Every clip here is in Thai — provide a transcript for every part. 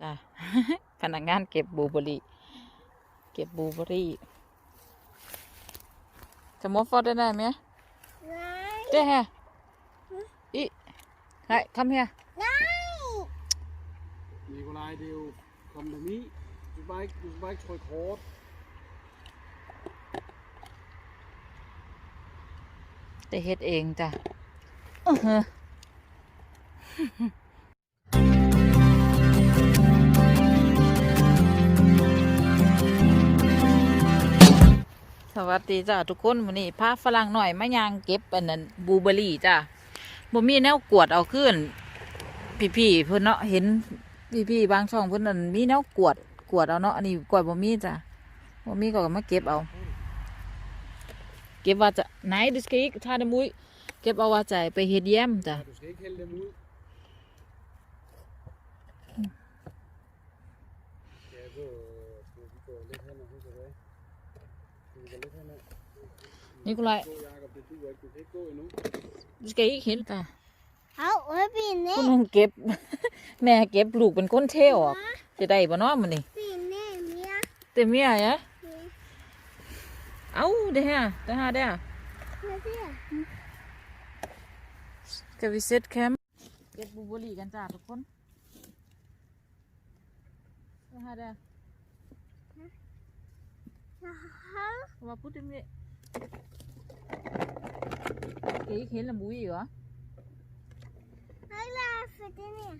จ้ะพนักงานเก็บบลูเบอร์รี่ เก็บบลูเบอร์รี่จะมอฟอดได้ไหม Nein. เจ๊ฮะอีไห้คำเฮีย Nein. Nikolaj, det er jo kompromis. Du skal bare ikke, du skal bare ikke trykke hårdt. ได้เฮ็ดเวัสดีจ้ะทุกคนวันนี้พาฝรั่งหน่อยมายางเก็บอันนั้นบูเบอรี่จ้ะบ่มีแนวกวดเอาขึ้น พี่ๆเพิ่นเนาะเห็นพี่ๆบางช่องเพิ่อนนั่นมีแนวกวดกวดเอาเนาะอันนี้กวดบ่มีจ้ะบ่มีก็มาเก็บเอา เก็บว่าจะไหนดูสกีทาดมุยเก็บเอาว่าใจไปเฮ็ดแย้มจ้ะ Ja, du skal ikke hælde dem ud. Ja, så skal vi gå lidt hen og så tilbage. Skal vi gå lidt hen ad? นี่กูไล Gå, Jacob, det duer ikke. Du kan ikke gå endnu. ดูสกีเห็นจ้ะ Au, hvad er คุณ det? ลุงเก็บ แม่เก็บลูกเป็นคนเที่ยวออกจะได้บ่เนาะมื้อนี้ Det er mere. เต็มเมียยะเอ้าเด้อฮะเด้อฮะเด้อ Hvad er det? จะวิสิตแคมป์เก็บบูเบอรี่กันจ้าทุกคนเด้อฮะเด้อ Jaha. ว่าพูดถึงนี่เก๋เห็นละมุยเหรอ Hvad er det for den her?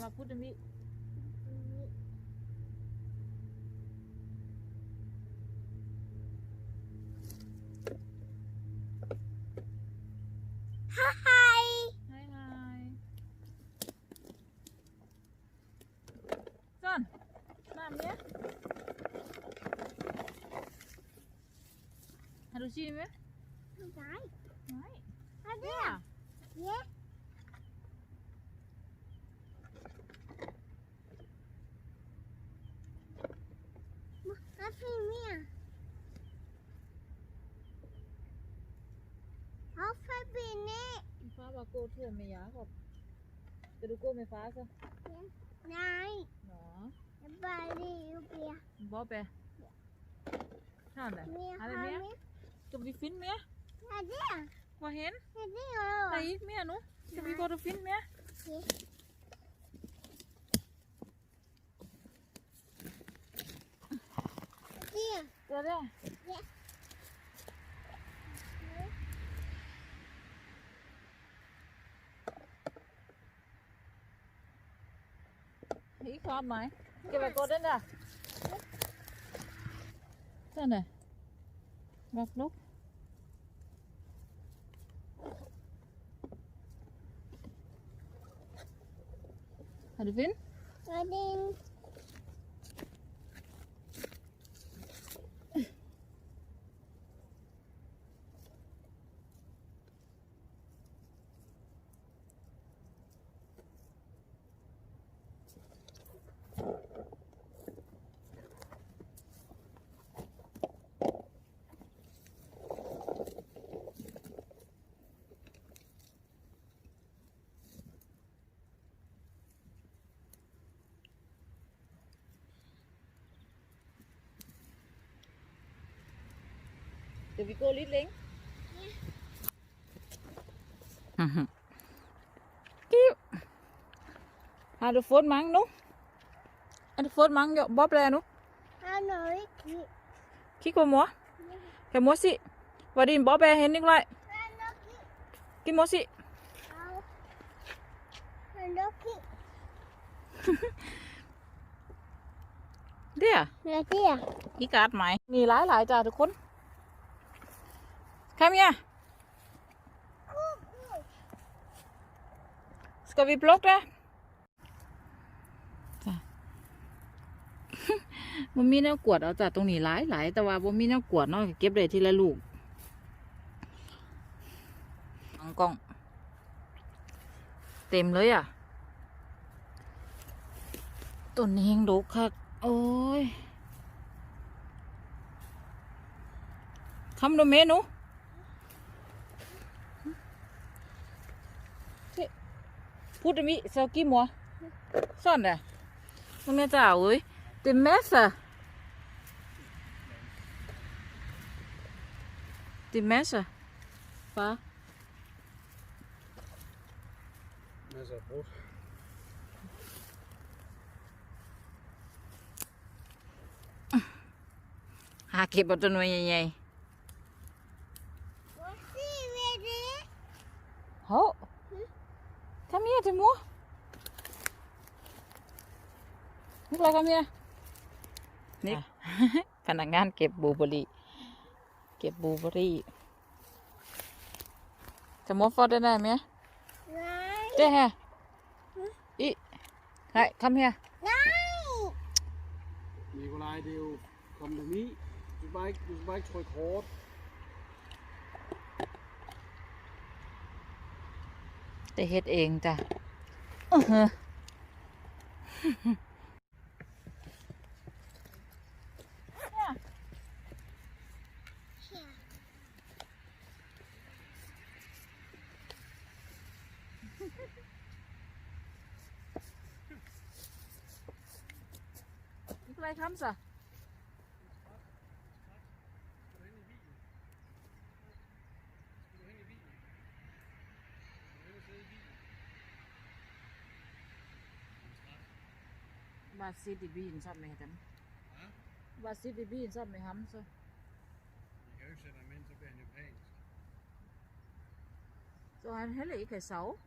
ว่าพูดถึงนี่ Hej. ไฮไฮจอนน้ำเนี้ยฮารุชิไหม Nej. ไม่ Hvad er เนี่ย det? Ja. Hvad er det mere? Hvorfor er det ned? ฟ้าบาโก้ทั่วไม่ยาครับจะดูโก้ไม่ฟ้าซะ Nej. หนอ Jeg bare lige op her. บอแปะท่านเลย Mere, Er det har mere? mere? จะไปฟินเมีย Hvad er det? ว่าเห็น Hvad er det ไป over? อีกเมียหนูจะไปโกดูฟินเมีย Det เดี๋ยวเดี๋ยว Ja. อีกความไหมเก็บไปโกดเด่นด่ะท่านเลยบักลุก ฮาดูฟิ Skal vi gå lidt længe? Ja. Kiv. Har du fået mange nu? Har du fået mange jo- bobler nu? Han er ikke. Kig på mor. Kan mor se? Hvor er din bobler henne, Nikolaj? Han er ikke. Giv mor se. Au. Han er ikke. Der. Hvad er det? อีการ์ดไหมมีหลายหลายๆจ้าทุกคน Kom her. Skal vi plukke det? จ้ะบ่มีแนวกวดเอาจ้ะตรงนี้หลายหลายแต่ว่าบ่มีแนวกวดเนาะเก็บได้ทีละลูกอังกล้อง เต็มเลยอะต้นนี้ยังดกคักโอ้ย Kom du med nu? Se. Put dem i, så giv mor. Sådan der. มึงเนี่ยจ้าเว้ยเต็มแมสอะเต็มแมสอะฟ้า Masser af brudt. หาเก็บเอาตัวหน่วยใหญ่ Vad ser vi det? ๆโห ทำเมียจะมัวนี่อะไรกันเมียนี่พนักงานเก็บบลูเบอร์รี่ เก็บบลูเบอร์รี่ จะมัวฟอดได้ไหมเมีย Nej. เจ๊ฮะอีไห้คำเฮีย Nej. Nikolaj, det er jo kompromis. Du skal bare ikke, du skal bare ikke trykke hårdt. ได้เฮ็ดเองจ้ะอื้อหือ Ja. นี่อะไรคำสะ บาซิดิบีนซับไหมกันบาซิดิบีนซับไหมฮัมซะ Vi kan jo ikke sætte ham ind, så bliver han japansk. så han heller ikke kan sove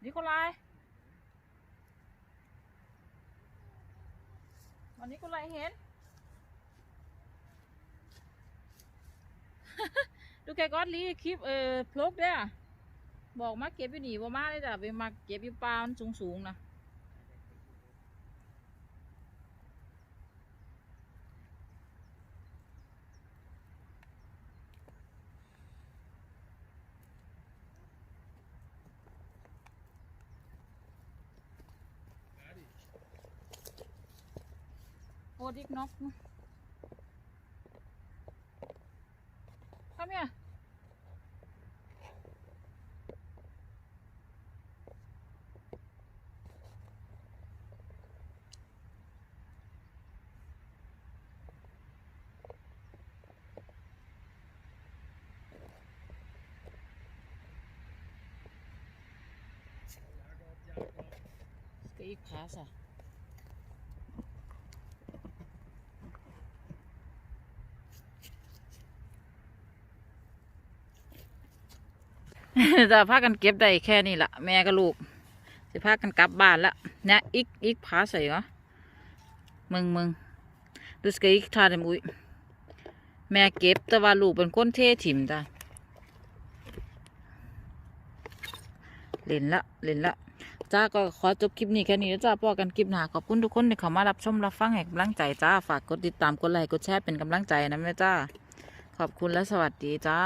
Nikolaj Hvor er Nikolaj hen? du kan godt lige kip øh, pluk der. บอกมาเก็บอยู่นี่บ่มาเลยจ้ะไปมาเก็บอยู่ป่ามันสูงสูงนะโอ้ดิกน็อกนะ Kom her. Skal I ikke presse? จะพากันเก็บได้แค่นี้ละแม่กับลูกจะพากันกลับบ้านละเนี่ยอีกอีกพาใส่เหรอมึงมึงดูสกอีกทาเดมอุ้ยแม่เก็บแต่ว่าลูกเป็นคนเท่ถิ่มจ้ะเล่นละเล่นละ จ้าก็ขอจบคลิปนี้แค่นี้นะจ้าพอกันคลิปหน้าขอบคุณทุกคนที่เข้ามารับชมรับฟังให้กำลังใจจ้าฝากกดติดตามกดไลค์กดแชร์เป็นกำลังใจนะแม่จ้าขอบคุณและสวัสดีจ้า